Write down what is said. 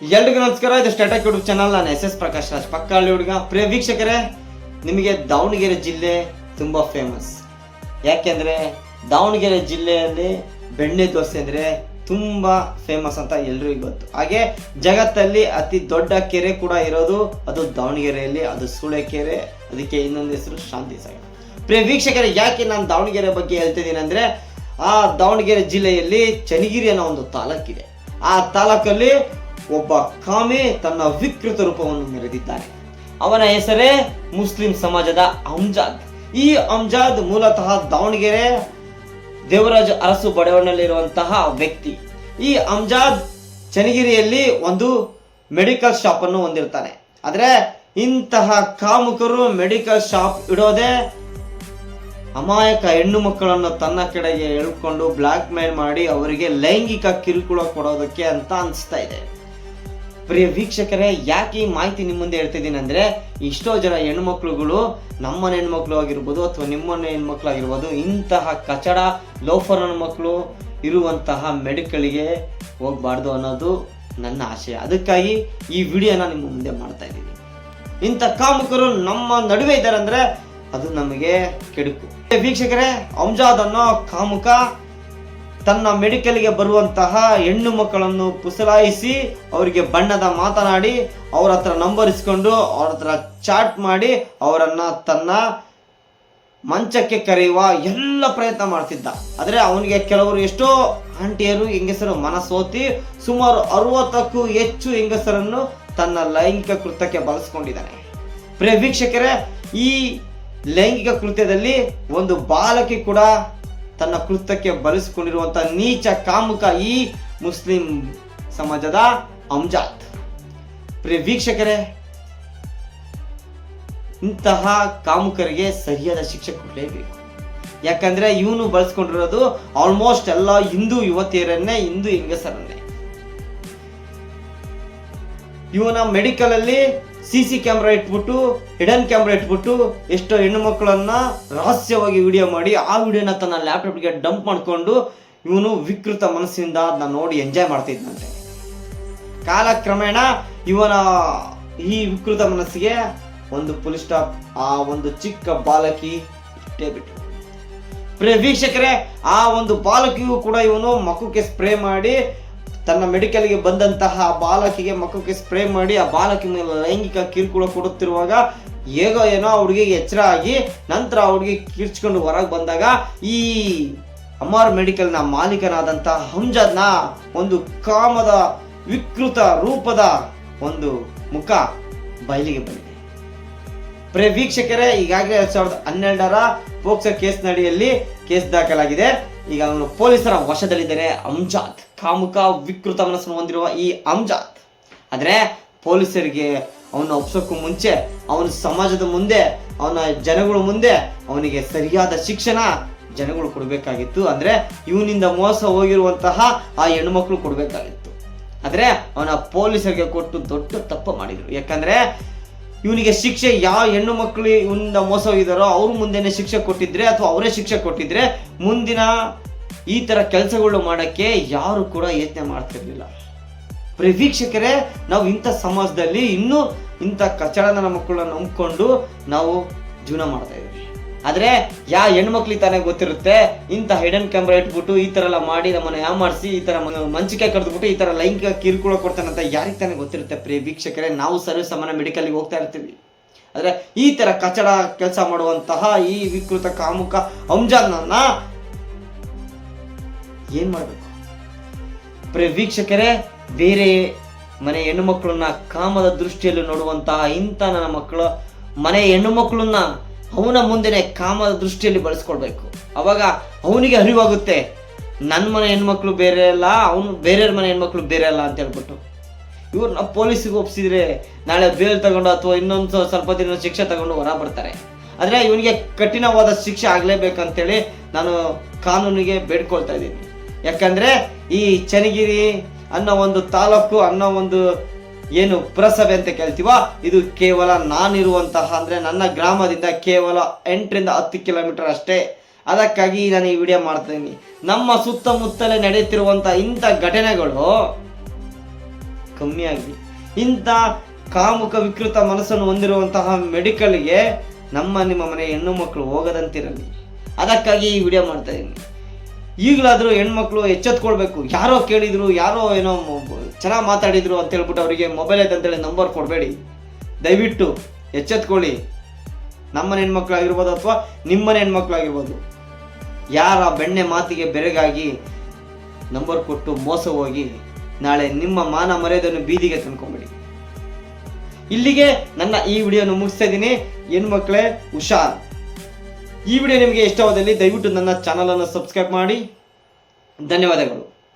ಎಲ್ರಿಗೂ ನಮಸ್ಕಾರ, ಇದು ಸ್ಟಾಟಕ್ ಯೂಟ್ಯೂಬ್ ಚಾನಲ್ ನಾನು ಎಸ್ ಎಸ್ ಪ್ರಕಾಶ್ ರಾಜ್. ಪಕ್ಕಳ್ಳಿ ಹುಡುಗ. ಪ್ರಿಯ ವೀಕ್ಷಕರೇ, ನಿಮಗೆ ದಾವಣಗೆರೆ ಜಿಲ್ಲೆ ತುಂಬ ಫೇಮಸ್ ಯಾಕೆಂದರೆ ದಾವಣಗೆರೆ ಜಿಲ್ಲೆಯಲ್ಲಿ ಬೆಣ್ಣೆ ದೋಸೆ ಅಂದರೆ ತುಂಬ ಫೇಮಸ್ ಅಂತ ಎಲ್ರಿಗೂ ಗೊತ್ತು. ಹಾಗೆ ಜಗತ್ತಲ್ಲಿ ಅತಿ ದೊಡ್ಡ ಕೆರೆ ಕೂಡ ಇರೋದು ಅದು ದಾವಣಗೆರೆಯಲ್ಲಿ, ಅದು ಸೂಳೆಕೆರೆ. ಅದಕ್ಕೆ ಇನ್ನೊಂದು ಹೆಸರು ಶಾಂತಿ ಸಾಗರ. ಪ್ರಿಯ ವೀಕ್ಷಕರೇ, ಯಾಕೆ ನಾನು ದಾವಣಗೆರೆ ಬಗ್ಗೆ ಹೇಳ್ತಿದ್ದೀನಿ ಅಂದರೆ, ಆ ದಾವಣಗೆರೆ ಜಿಲ್ಲೆಯಲ್ಲಿ ಚನ್ನಗಿರಿ ಅನ್ನೋ ಒಂದು ತಾಲೂಕಿದೆ. ಆ ತಾಲೂಕಲ್ಲಿ ಒಬ್ಬ ಕಾಮೆ ತನ್ನ ವಿಕೃತ ರೂಪವನ್ನು ಮೆರೆದಿದ್ದಾನೆ. ಅವನ ಹೆಸರೇ ಮುಸ್ಲಿಂ ಸಮಾಜದ ಅಮ್ಜಾದ್. ಈ ಅಮ್ಜಾದ್ ಮೂಲತಃ ದಾವಣಗೆರೆ ದೇವರಾಜ ಅರಸು ಬಡಾವಣೆಯಲ್ಲಿರುವಂತಹ ವ್ಯಕ್ತಿ. ಈ ಅಮ್ಜಾದ್ ಚನ್ನಗಿರಿಯಲ್ಲಿ ಒಂದು ಮೆಡಿಕಲ್ ಶಾಪ್ ಅನ್ನು ಹೊಂದಿರ್ತಾನೆ. ಆದರೆ ಇಂತಹ ಕಾಮುಕರು ಮೆಡಿಕಲ್ ಶಾಪ್ ಇಡೋದೇ ಅಮಾಯಕ ಹೆಣ್ಣು ಮಕ್ಕಳನ್ನು ತನ್ನ ಕಡೆಗೆ ಎಳ್ಕೊಂಡು ಬ್ಲ್ಯಾಕ್ ಮೇಲ್ ಮಾಡಿ ಅವರಿಗೆ ಲೈಂಗಿಕ ಕಿರುಕುಳ ಕೊಡೋದಕ್ಕೆ ಅಂತ ಅನಿಸ್ತಾ ಇದೆ. ಪ್ರಿಯ ವೀಕ್ಷಕರೇ, ಯಾಕೆ ಈ ಮಾಹಿತಿ ನಿಮ್ಮ ಮುಂದೆ ಹೇಳ್ತಿದ್ದೀನಿ ಅಂದರೆ, ಇಷ್ಟೋ ಜನ ಹೆಣ್ಮಕ್ಳುಗಳು ನಮ್ಮನೆ ಹೆಣ್ಮಕ್ಳು ಆಗಿರ್ಬೋದು ಅಥವಾ ನಿಮ್ಮನ ಹೆಣ್ಮಕ್ಳು ಆಗಿರ್ಬೋದು, ಇಂತಹ ಕಚಡ ಲೋಫರ್ ಹೆಣ್ಮಕ್ಳು ಇರುವಂತಹ ಮೆಡಿಕಲ್ಗೆ ಹೋಗ್ಬಾರ್ದು ಅನ್ನೋದು ನನ್ನ ಆಶಯ ಅದಕ್ಕಾಗಿ ಈ ವಿಡಿಯೋನ ನಿಮ್ಮ ಮುಂದೆ ಮಾಡ್ತಾ ಇದ್ದೀನಿ. ಇಂಥ ಕಾಮುಕರು ನಮ್ಮ ನಡುವೆ ಇದ್ದಾರೆ ಅಂದರೆ ಅದು ನಮಗೆ ಕೆಡುಕು. ವೀಕ್ಷಕರೇ, ಅಂಜಾದ್ ಅನ್ನೋ ಕಾಮುಕ ತನ್ನ ಮೆಡಿಕಲ್ಗೆ ಬರುವಂತಹ ಹೆಣ್ಣು ಮಕ್ಕಳನ್ನು ಪುಸಲಾಯಿಸಿ ಅವರಿಗೆ ಬಣ್ಣದ ಮಾತನಾಡಿ ಅವರ ಹತ್ರ ನಂಬರ್ ಇಸ್ಕೊಂಡು ಅವ್ರ ಹತ್ರ ಚಾಟ್ ಮಾಡಿ ಅವರನ್ನು ತನ್ನ ಮಂಚಕ್ಕೆ ಕರೆಯುವ ಎಲ್ಲ ಪ್ರಯತ್ನ ಮಾಡ್ತಿದ್ದ. ಆದರೆ ಅವನಿಗೆ ಕೆಲವರು ಎಷ್ಟೋ ಆಂಟಿಯರು, ಹೆಂಗಸರು ಮನಸೋತಿ ಸುಮಾರು ಅರವತ್ತಕ್ಕೂ ಹೆಚ್ಚು ಹೆಂಗಸರನ್ನು ತನ್ನ ಲೈಂಗಿಕ ಕೃತ್ಯಕ್ಕೆ ಬಳಸ್ಕೊಂಡಿದ್ದಾನೆ. ಪ್ರಿಯ ಈ ಲೈಂಗಿಕ ಕೃತ್ಯದಲ್ಲಿ ಒಂದು ಬಾಲಕಿ ಕೂಡ ತನ್ನ ಕೃತ್ಯಕ್ಕೆ ಬಳಸಿಕೊಂಡಿರುವಂತ ನೀಚ ಕಾಮುಕ ಈ ಮುಸ್ಲಿಂ ಸಮಾಜದ ಅಂಜಾತ್. ಪ್ರಿಯ ವೀಕ್ಷಕರೇ, ಇಂತಹ ಕಾಮುಕರಿಗೆ ಸರಿಯಾದ ಶಿಕ್ಷೆ ಕೊಡಲೇಬೇಕು. ಯಾಕಂದ್ರೆ ಇವನು ಬಳಸ್ಕೊಂಡಿರೋದು ಆಲ್ಮೋಸ್ಟ್ ಎಲ್ಲ ಹಿಂದೂ ಯುವತಿಯರನ್ನೇ, ಹಿಂದೂ ಹೆಂಗಸರನ್ನೇ. ಇವನ ಮೆಡಿಕಲ್ ಅಲ್ಲಿ ಸಿ ಸಿ ಕ್ಯಾಮ್ರಾ ಇಟ್ಬಿಟ್ಟು ಹಿಡನ್ ಕ್ಯಾಮ್ರಾ ಇಟ್ಬಿಟ್ಟು ಎಷ್ಟೋ ಹೆಣ್ಣು ಮಕ್ಕಳನ್ನ ರಹಸ್ಯವಾಗಿ ವಿಡಿಯೋ ಮಾಡಿ, ಆ ವಿಡಿಯೋನ ತನ್ನ ಲ್ಯಾಪ್ಟಾಪ್ಗೆ ಡಂಪ್ ಮಾಡಿಕೊಂಡು ಇವನು ವಿಕೃತ ಮನಸ್ಸಿನಿಂದ ಅದನ್ನ ನೋಡಿ ಎಂಜಾಯ್ ಮಾಡ್ತಿದ್ದಂತೆ ಕಾಲಕ್ರಮೇಣ ಇವನ ಈ ವಿಕೃತ ಮನಸ್ಸಿಗೆ ಒಂದು ಪೊಲೀಸ್ ಸ್ಟಾಪ್ ಆ ಒಂದು ಚಿಕ್ಕ ಬಾಲಕಿ ಇಟ್ಟೇ ಬಿಟ್ಟು ವೀಕ್ಷಕರೇ, ಆ ಒಂದು ಬಾಲಕಿಯೂ ಕೂಡ ಇವನು ಮಕ್ಕಕ್ಕೆ ಸ್ಪ್ರೇ ಮಾಡಿ ತನ್ನ ಮೆಡಿಕಲ್ಗೆ ಬಂದಂತಹ ಬಾಲಕಿಗೆ ಮಕ್ಕಕ್ಕೆ ಸ್ಪ್ರೇ ಮಾಡಿ ಆ ಬಾಲಕಿನ ಲೈಂಗಿಕ ಕಿರುಕುಳ ಕೊಡುತ್ತಿರುವಾಗ ಹೇಗೋ ಏನೋ ಹುಡುಗಿಗೆ ಎಚ್ಚರ ಆಗಿ ನಂತರ ಅವ್ರಿಗೆ ಕಿರ್ಚ್ಕೊಂಡು ಹೊರಗೆ ಬಂದಾಗ ಈ ಅಮರ್ ಮೆಡಿಕಲ್ನ ಮಾಲೀಕನಾದಂತಹ ಹಂಜದ್ನ ಒಂದು ಕಾಮದ ವಿಕೃತ ರೂಪದ ಒಂದು ಮುಖ ಬಯಲಿಗೆ ಬಂದಿದೆ. ಪ್ರೇ ವೀಕ್ಷಕರೇ, ಈಗಾಗಲೇ ಎರಡ್ ಸಾವಿರದ ಹನ್ನೆರಡರ ಪೋಕ್ಸೋ ಕೇಸ್ ನಡಿಯಲ್ಲಿ ಕೇಸ್ ದಾಖಲಾಗಿದೆ. ಈಗ ಅವನು ಪೊಲೀಸರ ವಶದಲ್ಲಿದ್ದಾನೆ ಅಂಜಾದ್ ಕಾಮುಕ ವಿಕೃತ ಮನಸ್ಸನ್ನು ಹೊಂದಿರುವ ಈ ಅಂಜಾತ್ ಆದರೆ ಪೊಲೀಸರಿಗೆ ಅವನ ಒಪ್ಸೋಕ್ಕೂ ಮುಂಚೆ, ಅವನ ಸಮಾಜದ ಮುಂದೆ, ಅವನ ಜನಗಳ ಮುಂದೆ ಅವನಿಗೆ ಸರಿಯಾದ ಶಿಕ್ಷಣ ಜನಗಳು ಕೊಡಬೇಕಾಗಿತ್ತು. ಅಂದರೆ ಇವನಿಂದ ಮೋಸ ಹೋಗಿರುವಂತಹ ಆ ಹೆಣ್ಮಕ್ಳು ಕೊಡಬೇಕಾಗಿತ್ತು. ಆದರೆ ಅವನ ಪೊಲೀಸರಿಗೆ ಕೊಟ್ಟು ದೊಡ್ಡ ತಪ್ಪು ಮಾಡಿದ್ರು. ಯಾಕಂದ್ರೆ ಇವನಿಗೆ ಶಿಕ್ಷೆ ಯಾವ ಹೆಣ್ಣು ಮಕ್ಕಳು ಇವನಿಂದ ಮೋಸ ಹೋಗಿದಾರೋ ಅವ್ರ ಮುಂದೆನೆ ಶಿಕ್ಷೆ ಕೊಟ್ಟಿದ್ರೆ ಅಥವಾ ಅವರೇ ಶಿಕ್ಷೆ ಕೊಟ್ಟಿದ್ರೆ ಮುಂದಿನ ಈ ತರ ಕೆಲಸಗಳು ಮಾಡಕ್ಕೆ ಯಾರು ಕೂಡ ಯತ್ನ ಮಾಡ್ತಿರ್ಲಿಲ್ಲ. ಪ್ರವೀಕ್ಷಕರೇ, ನಾವು ಇಂಥ ಸಮಾಜದಲ್ಲಿ ಇನ್ನೂ ಇಂಥ ಕಚಡನ ಮಕ್ಕಳನ್ನ ನಂಬಿಕೊಂಡು ನಾವು ಜೀವನ ಮಾಡ್ತಾ ಇದ್ದೀವಿ. ಆದ್ರೆ, ಯಾ ಹೆಣ್ಮಕ್ಳಿಗೆ ತಾನೇ ಗೊತ್ತಿರುತ್ತೆ, ಇಂಥ ಹಿಡನ್ ಕ್ಯಾಮ್ರಾ ಇಟ್ಬಿಟ್ಟು ಈ ಥರ ಎಲ್ಲ ಮಾಡಿ ನಮ್ಮನ್ನ ಯಾಮಾರಿಸಿ ಈ ತರ ಮ- ಮಂಚಿಕೆ ಕರೆದ್ಬಿಟ್ಟು ಈ ತರ ಲೈಂಗಿಕ ಕಿರುಕುಳ ಕೊಡ್ತಾನಂತ ಯಾರಿಗೆ ತಾನೇ ಗೊತ್ತಿರುತ್ತೆ ಪ್ರಿಯ ವೀಕ್ಷಕರೇ ನಾವು ಸರ್ವ ಸಮಾನ ಮೆಡಿಕಲ್ಗೆ ಹೋಗ್ತಾ ಇರ್ತೀವಿ. ಆದ್ರೆ ಈ ತರ ಕಚಡ ಕೆಲಸ ಮಾಡುವಂತಹ ಈ ವಿಕೃತ ಕಾಮುಕ ಅಂಜಾನ್ನ ಏನ್ ಮಾಡಬೇಕು? ಪ್ರಿಯ ವೀಕ್ಷಕರೇ ಬೇರೆ ಮನೆ ಹೆಣ್ಣು ಮಕ್ಕಳನ್ನ ಕಾಮದ ದೃಷ್ಟಿಯಲ್ಲಿ ನೋಡುವಂತಹ ಇಂಥ ನನ್ನ ಮಕ್ಕಳು, ಮನೆ ಹೆಣ್ಣು ಮಕ್ಕಳನ್ನ ಅವನ ಮುಂದೆನೆ ಕಾಮದ ದೃಷ್ಟಿಯಲ್ಲಿ ಬಳಸ್ಕೊಳ್ಬೇಕು. ಅವಾಗ ಅವನಿಗೆ ಅರಿವಾಗುತ್ತೆ ನನ್ನ ಮನೆ ಹೆಣ್ಮಕ್ಳು ಬೇರೆ ಅಲ್ಲ, ಅವನು, ಬೇರೆಯವ್ರ ಮನೆ ಹೆಣ್ಮಕ್ಳು ಬೇರೆ ಅಲ್ಲ ಅಂತ ಹೇಳ್ಬಿಟ್ಟು. ಇವ್ರನ್ನ ಪೊಲೀಸಿಗೆ ಒಪ್ಸಿದ್ರೆ ನಾಳೆ ಬೇಲ್ ತಗೊಂಡು ಅಥವಾ ಇನ್ನೊಂದು ಸ್ವಲ್ಪ ದಿನ ಶಿಕ್ಷೆ ತಗೊಂಡು ಹೊರ ಬರ್ತಾರೆ. ಆದರೆ ಇವನಿಗೆ ಕಠಿಣವಾದ ಶಿಕ್ಷೆ ಆಗಲೇಬೇಕಂತೇಳಿ ನಾನು ಕಾನೂನಿಗೆ ಬೇಡ್ಕೊಳ್ತಾ ಇದ್ದೀನಿ. ಯಾಕಂದ್ರೆ ಈ ಚನ್ನಗಿರಿ ಅನ್ನೋ ಒಂದು ತಾಲೂಕು, ಅನ್ನೋ ಒಂದು ಏನು ಪುರಸಭೆ ಅಂತ ಕೇಳ್ತೀವ, ಇದು ಕೇವಲ ನಾನಿರುವಂತಹ, ಅಂದ್ರೆ ನನ್ನ ಗ್ರಾಮದಿಂದ ಕೇವಲ ಎಂಟರಿಂದ ಹತ್ತು ಕಿಲೋಮೀಟರ್ ಅಷ್ಟೇ. ಅದಕ್ಕಾಗಿ ನಾನು ಈ ವಿಡಿಯೋ ಮಾಡ್ತೀನಿ. ನಮ್ಮ ಸುತ್ತಮುತ್ತಲೇ ನಡೆಯುತ್ತಿರುವಂಥ ಇಂಥ ಘಟನೆಗಳು ಕಮ್ಮಿಯಾಗಿ, ಇಂಥ ಕಾಮುಕ ವಿಕೃತ ಮನಸ್ಸನ್ನು ಹೊಂದಿರುವಂತಹ ಮೆಡಿಕಲ್ಗೆ ನಮ್ಮ ನಿಮ್ಮ ಮನೆ ಹೆಣ್ಣು ಮಕ್ಕಳು ಹೋಗದಂತಿರಲಿ. ಅದಕ್ಕಾಗಿ ಈ ವಿಡಿಯೋ ಮಾಡ್ತಾ ಇದ್ದೀನಿ. ಈಗಲಾದರೂ ಹೆಣ್ಮಕ್ಳು ಎಚ್ಚೆತ್ಕೊಳ್ಬೇಕು. ಯಾರೋ ಕೇಳಿದ್ರು, ಯಾರೋ ಏನೋ ಚೆನ್ನಾಗಿ ಮಾತಾಡಿದ್ರು ಅಂತ ಹೇಳ್ಬಿಟ್ಟು ಅವರಿಗೆ ಮೊಬೈಲ್ ಐತೆ ಅಂತೇಳಿ ನಂಬರ್ ಕೊಡಬೇಡಿ. ದಯವಿಟ್ಟು ಎಚ್ಚೆತ್ಕೊಳ್ಳಿ. ನಮ್ಮನೆ ಹೆಣ್ಮಕ್ಳಾಗಿರ್ಬೋದು ಅಥವಾ ನಿಮ್ಮನೆ ಹೆಣ್ಮಕ್ಳಾಗಿರ್ಬೋದು. ಯಾರ ಬೆಣ್ಣೆ ಮಾತಿಗೆ ಬೆರಗಾಗಿ ನಂಬರ್ ಕೊಟ್ಟು ಮೋಸ ಹೋಗಿ ನಾಳೆ ನಿಮ್ಮ ಮಾನ ಮರ್ಯಾದನ್ನು ಬೀದಿಗೆ ತಂದ್ಕೊಂಬಿಡಿ. ಇಲ್ಲಿಗೆ ನನ್ನ ಈ ವಿಡಿಯೋನ ಮುಗಿಸ್ತಾ ಇದ್ದೀನಿ. ಹೆಣ್ಮಕ್ಳೇ, ಹುಷಾರ್. ಈ ವಿಡಿಯೋ ನಿಮಗೆ ಇಷ್ಟವಾದಲ್ಲಿ ದಯವಿಟ್ಟು ನನ್ನ ಚಾನಲನ್ನು ಸಬ್ಸ್ಕ್ರೈಬ್ ಮಾಡಿ. ಧನ್ಯವಾದಗಳು.